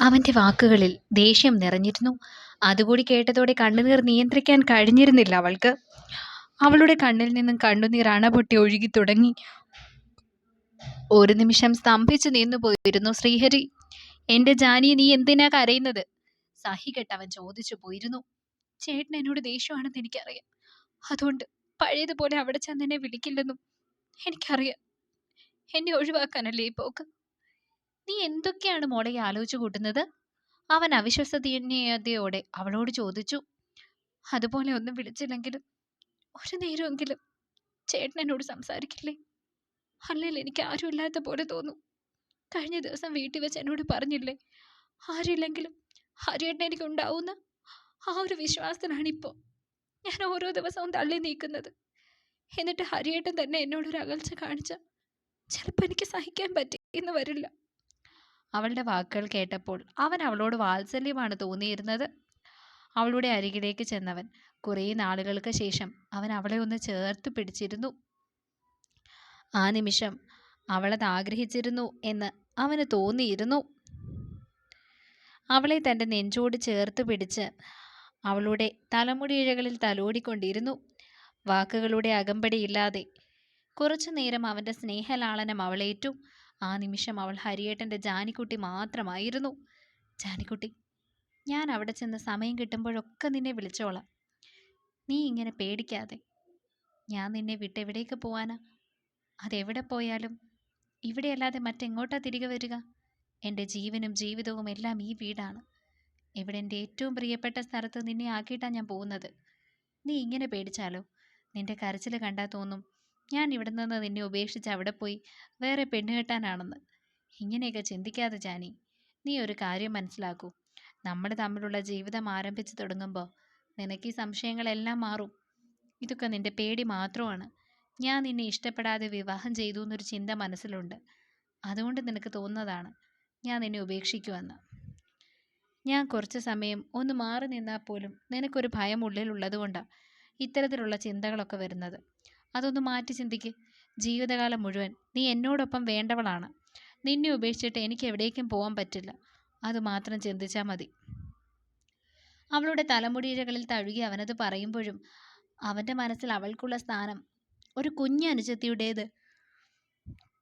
അവന്റെ വാക്കുകളിൽ ദേഷ്യം നിറഞ്ഞിരുന്നു. അതുകൂടി കേട്ടതോടെ കണ്ണുനീർ നിയന്ത്രിക്കാൻ കഴിഞ്ഞിരുന്നില്ല അവൾക്ക്. അവളുടെ കണ്ണിൽ നിന്നും കണ്ണുനീർ അണപൊട്ടി ഒഴുകി തുടങ്ങി. ഒരു നിമിഷം സ്തംഭിച്ചു നിന്നു പോയിരുന്നു ശ്രീഹരി. എന്റെ ജാനി നീ എന്തിനാ കരയുന്നത്? സഹികെട്ട് അവൻ ചോദിച്ചു പോയിരുന്നു. ചേട്ടൻ എന്നോട് ദേഷ്യമാണെന്ന് എനിക്കറിയാം. അതുകൊണ്ട് പഴയതുപോലെ അവിടെ ചെന്ന് എന്നെ വിളിക്കില്ലെന്നും എനിക്കറിയാം. എന്നെ ഒഴിവാക്കാനല്ലേ പോക്ക്? നീ എന്തൊക്കെയാണ് മോളെ ആലോചിച്ചു കൂട്ടുന്നത്? അവൻ അവിശ്വസനീയതയോടെ അവളോട് ചോദിച്ചു. അതുപോലെ ഒന്നും വിളിച്ചില്ലെങ്കിലും ഒരു നേരമെങ്കിലും ചേട്ടൻ എന്നോട് സംസാരിക്കില്ലേ? അല്ലെങ്കിൽ എനിക്ക് ആരും ഇല്ലാത്ത പോലെ തോന്നും. കഴിഞ്ഞ ദിവസം വീട്ടിൽ വെച്ച് എന്നോട് പറഞ്ഞില്ലേ ആരുമില്ലെങ്കിലും ഹരിയേട്ടൻ എനിക്ക് ഉണ്ടാവുന്ന ആ ഒരു വിശ്വാസത്തിനാണ് ഇപ്പോ ഞാൻ ഓരോ ദിവസവും തള്ളി നീക്കുന്നത്. എന്നിട്ട് ഹരിയേട്ടൻ തന്നെ എന്നോടൊരു അകൽച്ച കാണിച്ച ചിലപ്പോൾ എനിക്ക് സഹിക്കാൻ പറ്റി എന്ന് വരില്ല. അവളുടെ വാക്കുകൾ കേട്ടപ്പോൾ അവൻ അവളോട് വാത്സല്യമാണ് തോന്നിയിരുന്നത്. അവളുടെ അരികിലേക്ക് ചെന്നവൻ കുറേ നാളുകൾക്ക് ശേഷം അവൻ അവളെ ഒന്ന് ചേർത്ത് പിടിച്ചിരുന്നു. ആ നിമിഷം അവളത് ആഗ്രഹിച്ചിരുന്നു എന്ന് അവന് തോന്നിയിരുന്നു. അവളെ തന്റെ നെഞ്ചോട് ചേർത്ത് പിടിച്ച് അവളുടെ തലമുടിയിഴകളിൽ തലോടിക്കൊണ്ടിരുന്നു. വാക്കുകളുടെ അകമ്പടിയില്ലാതെ കുറച്ചു നേരം അവന്റെ സ്നേഹലാളനം അവളേറ്റു. ആ നിമിഷം അവൾ ഹരിയേട്ടന്റെ ജാനിക്കുട്ടി മാത്രമായിരുന്നു. ജാനിക്കുട്ടി ഞാൻ അവിടെ ചെന്ന് സമയം കിട്ടുമ്പോഴൊക്കെ നിന്നെ വിളിച്ചോളാം. നീ ഇങ്ങനെ പേടിക്കാതെ. ഞാൻ നിന്നെ വിട്ടെവിടേക്ക് പോവാനാ? അതെവിടെ പോയാലും? ഇവിടെയല്ലാതെ മറ്റെങ്ങോട്ടാ തിരികെ വരിക? എന്റെ ജീവനും ജീവിതവും എല്ലാം ഈ വീടാണ്. ഇവിടെ എന്റെ ഏറ്റവും പ്രിയപ്പെട്ട സ്ഥലത്ത് നിന്നെ ആക്കിയിട്ടാണ് ഞാൻ പോകുന്നത്? നീ ഇങ്ങനെ പേടിച്ചാലോ? നിന്റെ കരച്ചിൽ കണ്ടാൽ തോന്നും ഞാൻ ഇവിടെ നിന്ന് നിന്നെ ഉപേക്ഷിച്ച് അവിടെ പോയി വേറെ പെണ്ണ് കെട്ടാനാണെന്ന്. ഇങ്ങനെയൊക്കെ ചിന്തിക്കാതെ ജാനി നീ ഒരു കാര്യം മനസ്സിലാക്കൂ. നമ്മൾ തമ്മിലുള്ള ജീവിതം ആരംഭിച്ചു തുടങ്ങുമ്പോൾ നിനക്ക് ഈ സംശയങ്ങളെല്ലാം മാറും. ഇതൊക്കെ നിന്റെ പേടി മാത്രമാണ്. ഞാൻ നിന്നെ ഇഷ്ടപ്പെടാതെ വിവാഹം ചെയ്തു എന്നൊരു ചിന്ത മനസ്സിലുണ്ട്. അതുകൊണ്ട് നിനക്ക് തോന്നുന്നതാണ് ഞാൻ നിന്നെ ഉപേക്ഷിക്കുമെന്ന് ഞാൻ കുറച്ച് സമയം ഒന്ന് മാറി നിന്നാൽ പോലും നിനക്കൊരു ഭയം ഉള്ളിലുള്ളതുകൊണ്ടാണ് ഇത്തരത്തിലുള്ള ചിന്തകളൊക്കെ വരുന്നത്. അതൊന്ന് മാറ്റി ചിന്തിക്ക്. ജീവിതകാലം മുഴുവൻ നീ എന്നോടൊപ്പം വേണ്ടവളാണ്. നിന്നെ ഉപേക്ഷിച്ചിട്ട് എനിക്ക് എവിടേക്കും പോകാൻ പറ്റില്ല. അത് മാത്രം ചിന്തിച്ചാൽ മതി. അവളുടെ തലമുടിയിഴകളിൽ തഴുകി അവനത് പറയുമ്പോഴും അവന്റെ മനസ്സിൽ അവൾക്കുള്ള സ്ഥാനം ഒരു കുഞ്ഞു അനുജത്തിയുടേത്.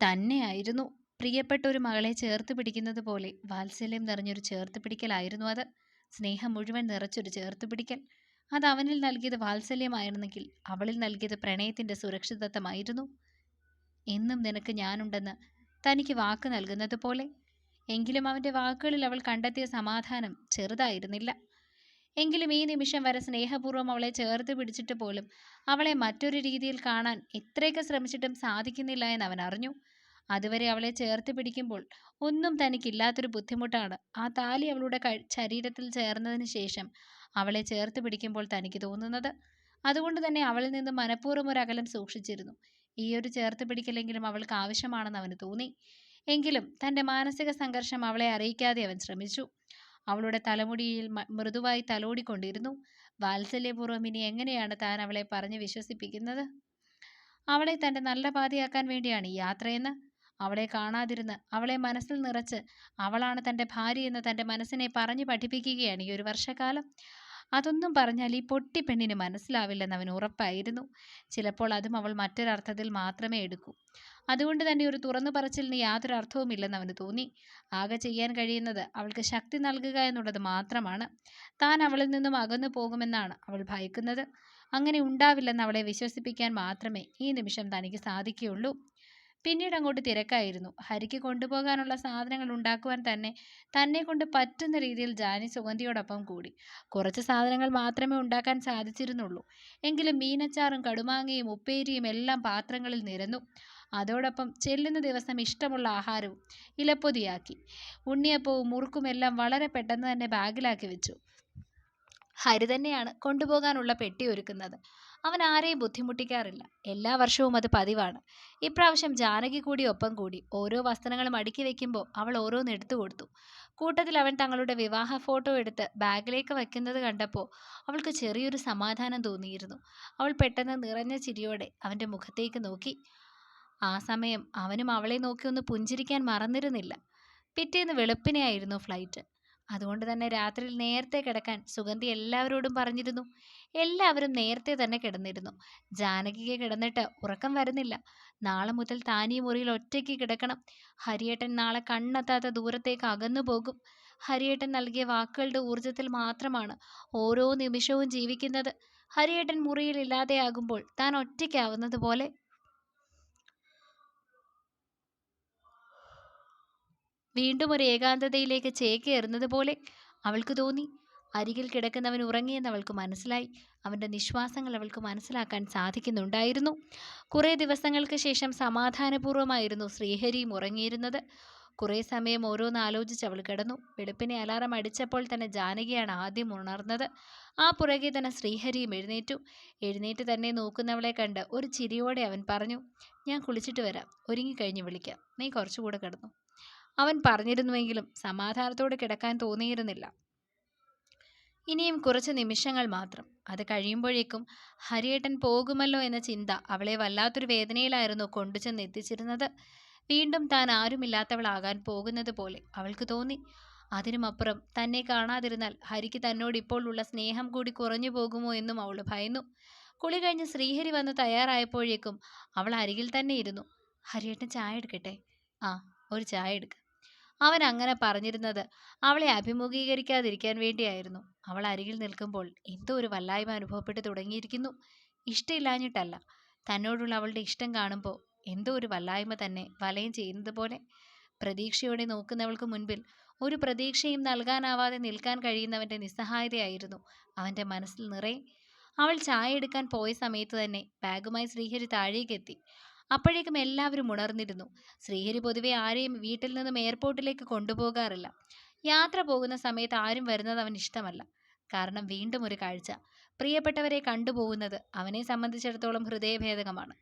തന്നെയായിരുന്നു പ്രിയപ്പെട്ട ഒരു മകളെ ചേർത്ത് പിടിക്കുന്നത് പോലെ. വാത്സല്യം നിറഞ്ഞൊരു ചേർത്ത് പിടിക്കലായിരുന്നു അത്. സ്നേഹം മുഴുവൻ നിറച്ചൊരു ചേർത്ത് പിടിക്കൽ. അത് അവനിൽ നൽകിയത് വാത്സല്യമായിരുന്നെങ്കിൽ അവളിൽ നൽകിയത് പ്രണയത്തിന്റെ സുരക്ഷിതത്വമായിരുന്നു. എന്നും നിനക്ക് ഞാനുണ്ടെന്ന് തനിക്ക് വാക്ക് നൽകുന്നത് പോലെ. എങ്കിലും അവന്റെ വാക്കുകളിൽ അവൾ കണ്ടെത്തിയ സമാധാനം ചെറുതായിരുന്നില്ല. എങ്കിലും ഈ നിമിഷം വരെ സ്നേഹപൂർവം അവളെ ചേർത്ത് പിടിച്ചിട്ട് പോലും അവളെ മറ്റൊരു രീതിയിൽ കാണാൻ എത്രയൊക്കെ ശ്രമിച്ചിട്ടും സാധിക്കുന്നില്ല എന്ന് അവൻ അറിഞ്ഞു. അതുവരെ അവളെ ചേർത്ത് പിടിക്കുമ്പോൾ ഒന്നും തനിക്കില്ലാത്തൊരു ബുദ്ധിമുട്ടാണ്. ആ താലി അവളുടെ ശരീരത്തിൽ ചേർന്നതിന് ശേഷം അവളെ ചേർത്ത് പിടിക്കുമ്പോൾ തനിക്ക് തോന്നുന്നത് അതുകൊണ്ട് തന്നെ അവളിൽ നിന്ന് മനഃപൂർവം ഒരു അകലം സൂക്ഷിച്ചിരുന്നു. ഈ ഒരു ചേർത്ത് പിടിക്കലെങ്കിലും അവൾക്ക് ആവശ്യമാണെന്ന് അവന് തോന്നി. എങ്കിലും തന്റെ മാനസിക സംഘർഷം അവളെ അറിയിക്കാതെ അവൻ ശ്രമിച്ചു. അവളുടെ തലമുടിയിൽ മൃദുവായി തലോടിക്കൊണ്ടിരുന്നു. വാത്സല്യപൂർവം ഇനി എങ്ങനെയാണ് താൻ അവളെ പറഞ്ഞു വിശ്വസിപ്പിക്കുന്നത്? അവളെ തന്റെ നല്ല പാതയാക്കാൻ വേണ്ടിയാണ് യാത്രയെന്ന് അവളെ കാണാതിരുന്ന് അവളെ മനസ്സിൽ നിറച്ച് അവളാണ് തന്റെ ഭാര്യയെന്ന് തന്റെ മനസ്സിനെ പറഞ്ഞു പഠിപ്പിക്കുകയാണ് ഈ ഒരു വർഷക്കാലം. അതൊന്നും പറഞ്ഞാൽ ഈ പൊട്ടി പെണ്ണിന് മനസ്സിലാവില്ലെന്ന് അവൻ ഉറപ്പായിരുന്നു. ചിലപ്പോൾ അതും അവൾ മറ്റൊരർത്ഥത്തിൽ മാത്രമേ എടുക്കൂ. അതുകൊണ്ട് തന്നെ ഒരു തുറന്നു പറച്ചിലിന് യാതൊരു അർത്ഥവുമില്ലെന്ന് അവന് തോന്നി. ആകെ ചെയ്യാൻ കഴിയുന്നത് അവൾക്ക് ശക്തി നൽകുക എന്നുള്ളത് മാത്രമാണ്. താൻ അവളിൽ നിന്നും അകന്നു പോകുമെന്നാണ് അവൾ ഭയക്കുന്നത്. അങ്ങനെ ഉണ്ടാവില്ലെന്ന് അവളെ വിശ്വസിപ്പിക്കാൻ മാത്രമേ ഈ നിമിഷം തനിക്ക് സാധിക്കുകയുള്ളൂ. പിന്നീട് അങ്ങോട്ട് തിരക്കായിരുന്നു. ഹരിക്ക് കൊണ്ടുപോകാനുള്ള സാധനങ്ങൾ ഉണ്ടാക്കുവാൻ തന്നെ തന്നെ കൊണ്ട് പറ്റുന്ന രീതിയിൽ ജാനി സുഗന്ധിയോടൊപ്പം കൂടി. കുറച്ച് സാധനങ്ങൾ മാത്രമേ ഉണ്ടാക്കാൻ സാധിച്ചിരുന്നുള്ളൂ. എങ്കിലും മീനച്ചാറും കടുമാങ്ങയും ഉപ്പേരിയും എല്ലാം പാത്രങ്ങളിൽ നിരന്നു. അതോടൊപ്പം ചെല്ലുന്ന ദിവസം ഇഷ്ടമുള്ള ആഹാരവും ഇലപ്പൊതിയാക്കി. ഉണ്ണിയപ്പവും മുറുക്കുമെല്ലാം വളരെ പെട്ടെന്ന് തന്നെ ബാഗിലാക്കി വെച്ചു. ഹരി തന്നെയാണ് കൊണ്ടുപോകാനുള്ള പെട്ടി ഒരുക്കുന്നത്. അവൻ ആരെയും ബുദ്ധിമുട്ടിക്കാറില്ല. എല്ലാ വർഷവും അത് പതിവാണ്. ഇപ്രാവശ്യം ജാനകി കൂടി ഒപ്പം കൂടി ഓരോ വസ്ത്രങ്ങളും അടുക്കി വെക്കുമ്പോൾ അവൾ ഓരോന്ന് എടുത്തു കൊടുത്തു. കൂട്ടത്തിൽ അവൻ തങ്ങളുടെ വിവാഹ ഫോട്ടോ എടുത്ത് ബാഗിലേക്ക് വയ്ക്കുന്നത് കണ്ടപ്പോൾ അവൾക്ക് ചെറിയൊരു സമാധാനം തോന്നിയിരുന്നു. അവൾ പെട്ടെന്ന് നിറഞ്ഞ ചിരിയോടെ അവന്റെ മുഖത്തേക്ക് നോക്കി. ആ സമയം അവനും അവളെ നോക്കി ഒന്ന് പുഞ്ചിരിക്കാൻ മറന്നിരുന്നില്ല. പിറ്റേന്ന് വെളുപ്പിനെയായിരുന്നു ഫ്ലൈറ്റ്. അതുകൊണ്ട് തന്നെ രാത്രിയിൽ നേരത്തെ കിടക്കാൻ സുഗന്ധി എല്ലാവരോടും പറഞ്ഞിരുന്നു. എല്ലാവരും നേരത്തെ തന്നെ കിടന്നിരുന്നു. ജാനകിക്ക് കിടന്നിട്ട് ഉറക്കം വരുന്നില്ല. നാളെ മുതൽ താനീ മുറിയിൽ ഒറ്റയ്ക്ക് കിടക്കണം. ഹരിയേട്ടൻ നാളെ കണ്ണെത്താത്ത ദൂരത്തേക്ക് അകന്നു പോകും. ഹരിയേട്ടൻ നൽകിയ വാക്കുകളുടെ ഊർജത്തിൽ മാത്രമാണ് ഓരോ നിമിഷവും ജീവിക്കുന്നത്. ഹരിയേട്ടൻ മുറിയിൽ ഇല്ലാതെയാകുമ്പോൾ താൻ ഒറ്റയ്ക്കാവുന്നത് പോലെ വീണ്ടും ഒരു ഏകാന്തതയിലേക്ക് ചേക്കേറുന്നത് പോലെ അവൾക്ക് തോന്നി. അരികിൽ കിടക്കുന്നവൻ ഉറങ്ങിയെന്ന് അവൾക്ക് മനസ്സിലായി. അവന്റെ നിശ്വാസങ്ങൾ അവൾക്ക് മനസ്സിലാക്കാൻ സാധിക്കുന്നുണ്ടായിരുന്നു. കുറേ ദിവസങ്ങൾക്ക് ശേഷം സമാധാനപൂർവമായിരുന്നു ശ്രീഹരിയും ഉറങ്ങിയിരുന്നത്. കുറേ സമയം ഓരോന്ന് ആലോചിച്ച് അവൾ കിടന്നു. വെളുപ്പിനെ അലാറം അടിച്ചപ്പോൾ തന്നെ ജാനകിയാണ് ആദ്യം ഉണർന്നത്. ആ പുറകെ തന്നെ ശ്രീഹരിയും എഴുന്നേറ്റു. എഴുന്നേറ്റ് തന്നെ നോക്കുന്നവളെ കണ്ട് ഒരു ചിരിയോടെ അവൻ പറഞ്ഞു ഞാൻ കുളിച്ചിട്ട് വരാം. ഒരുങ്ങിക്കഴിഞ്ഞ് വിളിക്കാം. നീ കുറച്ചുകൂടെ കിടന്നു. അവൻ പറഞ്ഞിരുന്നുവെങ്കിലും സമാധാനത്തോടെ കിടക്കാൻ തോന്നിയിരുന്നില്ല. ഇനിയും കുറച്ച് നിമിഷങ്ങൾ മാത്രം. അത് കഴിയുമ്പോഴേക്കും ഹരിയേട്ടൻ പോകുമല്ലോ എന്ന ചിന്ത അവളെ വല്ലാത്തൊരു വേദനയിലായിരുന്നു കൊണ്ടുചെന്ന് എത്തിച്ചിരുന്നത്. വീണ്ടും താൻ ആരുമില്ലാത്തവളാകാൻ പോകുന്നത് പോലെ അവൾക്ക് തോന്നി. അതിനുമപ്പുറം തന്നെ കാണാതിരുന്നാൽ ഹരിക്ക് തന്നോട് ഇപ്പോൾ ഉള്ള സ്നേഹം കൂടി കുറഞ്ഞു പോകുമോ എന്നും അവൾ ഭയന്നു. കുളി കഴിഞ്ഞ് ശ്രീഹരി വന്ന് തയ്യാറായപ്പോഴേക്കും അവൾ അരികിൽ തന്നെ ഇരുന്നു. ഹരിയേട്ടൻ ചായ എടുക്കട്ടെ? ആ ഒരു ചായ എടുക്ക. അവൻ അങ്ങനെ പറഞ്ഞിരുന്നത്. അവളെ അഭിമുഖീകരിക്കാതിരിക്കാൻ വേണ്ടിയായിരുന്നു. അവൾ അരികിൽ നിൽക്കുമ്പോൾ എന്തോ ഒരു വല്ലായ്മ അനുഭവപ്പെട്ടു തുടങ്ങിയിരിക്കുന്നു. ഇഷ്ടമില്ലാഞ്ഞിട്ടല്ല. തന്നോടുള്ള അവളുടെ ഇഷ്ടം കാണുമ്പോൾ എന്തോ ഒരു വല്ലായ്മ തന്നെ വലയം ചെയ്യുന്നത് പോലെ. പ്രതീക്ഷയോടെ നോക്കുന്നവൾക്ക് മുൻപിൽ ഒരു പ്രതീക്ഷയും നൽകാനാവാതെ നിൽക്കാൻ കഴിയുന്നവന്റെ നിസ്സഹായതയായിരുന്നു അവന്റെ മനസ്സിൽ നിറയെ. അവൾ ചായ എടുക്കാൻ പോയ സമയത്ത് തന്നെ ബാഗുമായി ശ്രീഹരി താഴേക്കെത്തി. അപ്പോഴേക്കും എല്ലാവരും ഉണർന്നിരുന്നു. ശ്രീഹരി പൊതുവെ ആരെയും വീട്ടിൽ നിന്നും എയർപോർട്ടിലേക്ക് കൊണ്ടുപോകാറില്ല. യാത്ര പോകുന്ന സമയത്ത് ആരും വരുന്നത് അവൻ ഇഷ്ടമല്ല. കാരണം വീണ്ടും ഒരു കാഴ്ച. പ്രിയപ്പെട്ടവരെ കണ്ടുപോകുന്നത് അവനെ സംബന്ധിച്ചിടത്തോളം ഹൃദയഭേദകമാണ്.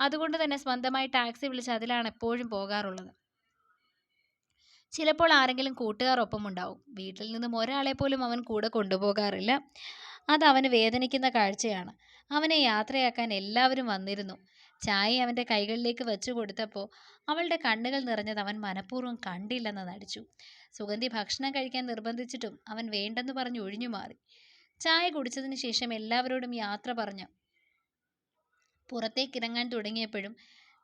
അതുകൊണ്ട് തന്നെ സ്വന്തമായി ടാക്സി വിളിച്ച് അതിലാണ് എപ്പോഴും പോകാറുള്ളത്. ചിലപ്പോൾ ആരെങ്കിലും കൂട്ടുകാർ ഒപ്പമുണ്ടാവും. വീട്ടിൽ നിന്നും ഒരാളെ പോലും അവൻ കൂടെ കൊണ്ടുപോകാറില്ല. അത് അവന് വേദനിക്കുന്ന കാഴ്ചയാണ്. അവനെ യാത്രയാക്കാൻ എല്ലാവരും വന്നിരുന്നു. ചായ അവന്റെ കൈകളിലേക്ക് വെച്ചു കൊടുത്തപ്പോൾ അവളുടെ കണ്ണുകൾ നിറഞ്ഞത് അവൻ മനഃപൂർവം കണ്ടില്ലെന്ന് നടിച്ചു. സുഗന്ധി ഭക്ഷണം കഴിക്കാൻ നിർബന്ധിച്ചിട്ടും അവൻ വേണ്ടെന്ന് പറഞ്ഞ് ഒഴിഞ്ഞു മാറി. ചായ കുടിച്ചതിന് ശേഷം എല്ലാവരോടും യാത്ര പറഞ്ഞു. പുറത്തേക്ക് ഇറങ്ങാൻ തുടങ്ങിയപ്പോഴും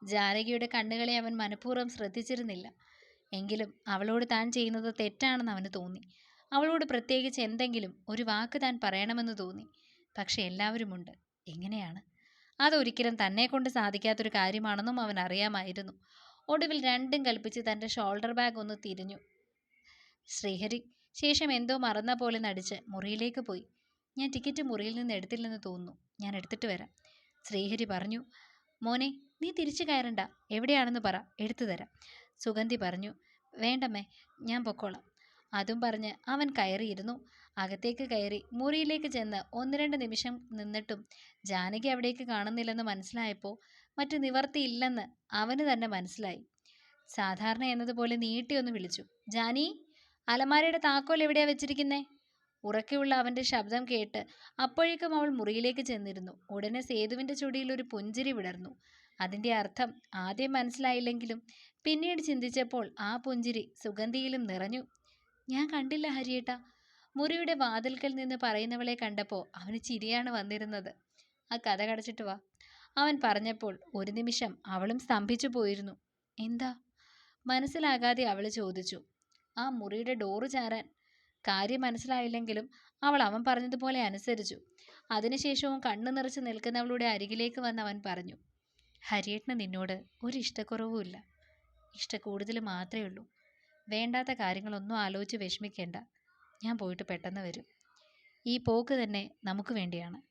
ജാനകിയുടെ കണ്ണുകളെ അവൻ മനഃപൂർവം ശ്രദ്ധിച്ചിരുന്നില്ല. എങ്കിലും അവളോട് താൻ ചെയ്യുന്നത് തെറ്റാണെന്ന് അവന് തോന്നി. അവളോട് പ്രത്യേകിച്ച് എന്തെങ്കിലും ഒരു വാക്ക് താൻ പറയണമെന്ന് തോന്നി. പക്ഷെ എല്ലാവരുമുണ്ട്. എങ്ങനെയാണ്? അതൊരിക്കലും തന്നെ കൊണ്ട് സാധിക്കാത്തൊരു കാര്യമാണെന്നും അവൻ അറിയാമായിരുന്നു. ഒടുവിൽ രണ്ടും കൽപ്പിച്ച് തന്റെ ഷോൾഡർ ബാഗ് ഒന്ന് തിരിഞ്ഞു. ശ്രീഹരി ശേഷം എന്തോ മറന്ന പോലെ നടിച്ച് മുറിയിലേക്ക് പോയി. ഞാൻ ടിക്കറ്റ് മുറിയിൽ നിന്ന് എടുത്തില്ലെന്ന് തോന്നുന്നു. ഞാൻ എടുത്തിട്ട് വരാം. ശ്രീഹരി പറഞ്ഞു മോനെ നീ തിരിച്ചു കയറണ്ട. എവിടെയാണെന്ന് പറ. എടുത്തു തരാം. സുഗന്ധി പറഞ്ഞു വേണ്ടമ്മേ ഞാൻ പൊക്കോളാം. അതും പറഞ്ഞ് അവൻ കയറിയിരുന്നു. അകത്തേക്ക് കയറി മുറിയിലേക്ക് ചെന്ന് ഒന്ന് രണ്ട് നിമിഷം നിന്നിട്ടും ജാനകി അവിടേക്ക് കാണുന്നില്ലെന്ന് മനസ്സിലായപ്പോൾ മറ്റു നിവർത്തിയില്ലെന്ന് അവന് തന്നെ മനസ്സിലായി. സാധാരണ എന്നതുപോലെ നീട്ടിയൊന്ന് വിളിച്ചു. ജാനി അലമാരയുടെ താക്കോൽ എവിടെയാ വെച്ചിരിക്കുന്നേ? ഉറക്കെയുള്ള അവന്റെ ശബ്ദം കേട്ട് അപ്പോഴേക്കും അവൾ മുറിയിലേക്ക് ചെന്നിരുന്നു. ഉടനെ സേതുവിന്റെ ചുടിയിൽ ഒരു പുഞ്ചിരി വിടർന്നു. അതിന്റെ അർത്ഥം ആദ്യം മനസ്സിലായില്ലെങ്കിലും പിന്നീട് ചിന്തിച്ചപ്പോൾ ആ പുഞ്ചിരി സുഗന്ധിയിലും നിറഞ്ഞു. ഞാൻ കണ്ടില്ല ഹരിയേട്ട. മുറിയുടെ വാതിൽക്കൽ നിന്ന് പറയുന്നവളെ കണ്ടപ്പോൾ അവന് ചിരിയാണ് വന്നിരുന്നത്. ആ കഥ കടച്ചിട്ട് വാ. അവൻ പറഞ്ഞപ്പോൾ ഒരു നിമിഷം അവളും സ്തംഭിച്ചു പോയിരുന്നു. എന്താ? മനസ്സിലാകാതെ അവൾ ചോദിച്ചു. ആ മുറിയുടെ ഡോറ് ചാരാൻ. കാര്യം മനസ്സിലായില്ലെങ്കിലും അവൾ അവൻ പറഞ്ഞതുപോലെ അനുസരിച്ചു. അതിനുശേഷവും കണ്ണു നിറച്ച് നിൽക്കുന്നവളുടെ അരികിലേക്ക് വന്ന് അവൻ പറഞ്ഞു. ഹരിയേട്ടന് നിന്നോട് ഒരു ഇഷ്ടക്കുറവുമില്ല. ഇഷ്ടക്കൂടുതൽ മാത്രമേ ഉള്ളൂ. വേണ്ടാത്ത കാര്യങ്ങളൊന്നും ആലോചിച്ച് വിഷമിക്കേണ്ട. ഞാൻ പോയിട്ട് പെട്ടെന്ന് വരും. ഈ പോക്ക് തന്നെ നമുക്ക് വേണ്ടിയാണ്.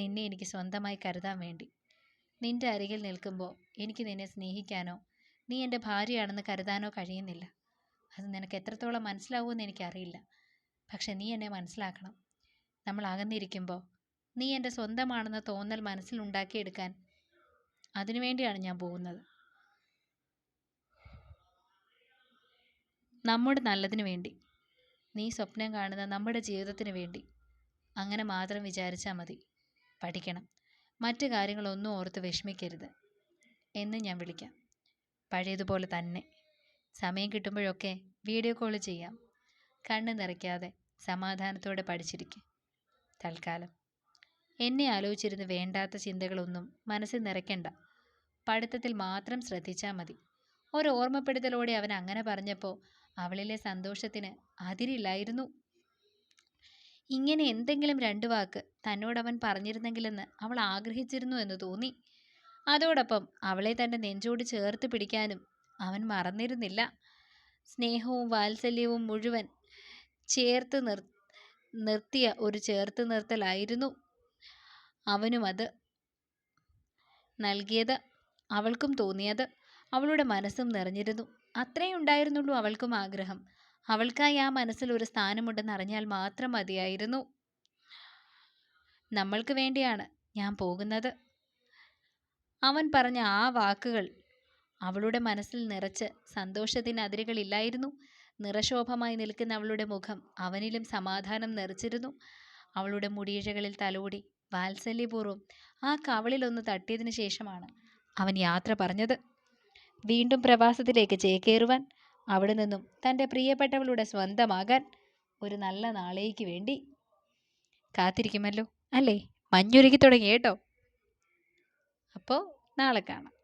നിന്നെ എനിക്ക് സ്വന്തമായി കരുതാൻ വേണ്ടി. നിന്റെ അരികിൽ നിൽക്കുമ്പോൾ എനിക്ക് നിന്നെ സ്നേഹിക്കാനോ നീ എന്റെ ഭാര്യയാണെന്ന് കരുതാനോ കഴിയുന്നില്ല. അത് നിനക്ക് എത്രത്തോളം മനസ്സിലാവുമെന്ന് എനിക്കറിയില്ല. പക്ഷെ നീ എന്നെ മനസ്സിലാക്കണം. നമ്മൾ അകന്നിരിക്കുമ്പോൾ നീ എന്റെ സ്വന്തമാണെന്ന തോന്നൽ മനസ്സിലുണ്ടാക്കിയെടുക്കാൻ അതിനുവേണ്ടിയാണ് ഞാൻ പോകുന്നത്. നമ്മുടെ നല്ലതിനു വേണ്ടി. നീ സ്വപ്നം കാണുന്ന നമ്മുടെ ജീവിതത്തിന് വേണ്ടി. അങ്ങനെ മാത്രം വിചാരിച്ചാൽ മതി. പഠിക്കണം. മറ്റു കാര്യങ്ങളൊന്നും ഓർത്ത് വിഷമിക്കരുത്. എന്ന് ഞാൻ വിളിക്കാം. പഴയതുപോലെ തന്നെ. സമയം കിട്ടുമ്പോഴൊക്കെ വീഡിയോ കോൾ ചെയ്യാം. കണ്ണ് നിറയ്ക്കാതെ സമാധാനത്തോടെ പഠിച്ചിരിക്കും. തൽക്കാലം. എന്നെ ആലോചിച്ചിരുന്ന് വേണ്ടാത്ത ചിന്തകളൊന്നും മനസ്സിൽ നിറയ്ക്കണ്ട. പഠിത്തത്തിൽ മാത്രം ശ്രദ്ധിച്ചാൽ മതി. ഒരു ഓർമ്മപ്പെടുത്തലോടെ അവൻ അങ്ങനെ പറഞ്ഞപ്പോൾ അവളിലെ സന്തോഷത്തിന് അതിരില്ലായിരുന്നു. ഇങ്ങനെ എന്തെങ്കിലും രണ്ടു വാക്ക് തന്നോടവൻ പറഞ്ഞിരുന്നെങ്കിലെന്ന് അവൾ ആഗ്രഹിച്ചിരുന്നു എന്ന് തോന്നി. അതോടൊപ്പം അവളെ തന്റെ നെഞ്ചോട് ചേർത്ത് പിടിക്കാനും അവൻ മറന്നിരുന്നില്ല. സ്നേഹവും വാത്സല്യവും മുഴുവൻ ചേർത്ത് നിർ നിർത്തിയ ഒരു ചേർത്ത് നിർത്തലായിരുന്നു അവനും അത് നൽകിയത്. അവൾക്കും തോന്നിയത് അവളുടെ മനസ്സും നിറഞ്ഞിരുന്നു. അത്രേ ഉണ്ടായിരുന്നുള്ളൂ അവൾക്കും ആഗ്രഹം. അവൾക്കായി ആ മനസ്സിൽ ഒരു സ്ഥാനമുണ്ടെന്ന് അറിഞ്ഞാൽ മാത്രം മതിയായിരുന്നു. നമ്മൾക്ക് വേണ്ടിയാണ് ഞാൻ പോകുന്നത്. അവൻ പറഞ്ഞ ആ വാക്കുകൾ അവളുടെ മനസ്സിൽ നിറച്ച് സന്തോഷത്തിന് അതിരുകളില്ലായിരുന്നു നിറശോഭമായി നിൽക്കുന്ന അവളുടെ മുഖം അവനിലും സമാധാനം നിറച്ചിരുന്നു. അവളുടെ മുടിയിഴകളിൽ തലോടി വാത്സല്യപൂർവം ആ കവളിലൊന്ന് തട്ടിയതിനു ശേഷമാണ് അവൻ യാത്ര പറഞ്ഞത്. വീണ്ടും പ്രവാസത്തിലേക്ക് ചേക്കേറുവാൻ അവിടെ നിന്നും തന്റെ പ്രിയപ്പെട്ടവളുടെ സ്വന്തമാകാൻ ഒരു നല്ല നാളേക്ക് വേണ്ടി കാത്തിരിക്കുമല്ലോ അല്ലേ? മഞ്ഞുരുകി തുടങ്ങി കേട്ടോ. അപ്പോൾ നാളെ കാണാം.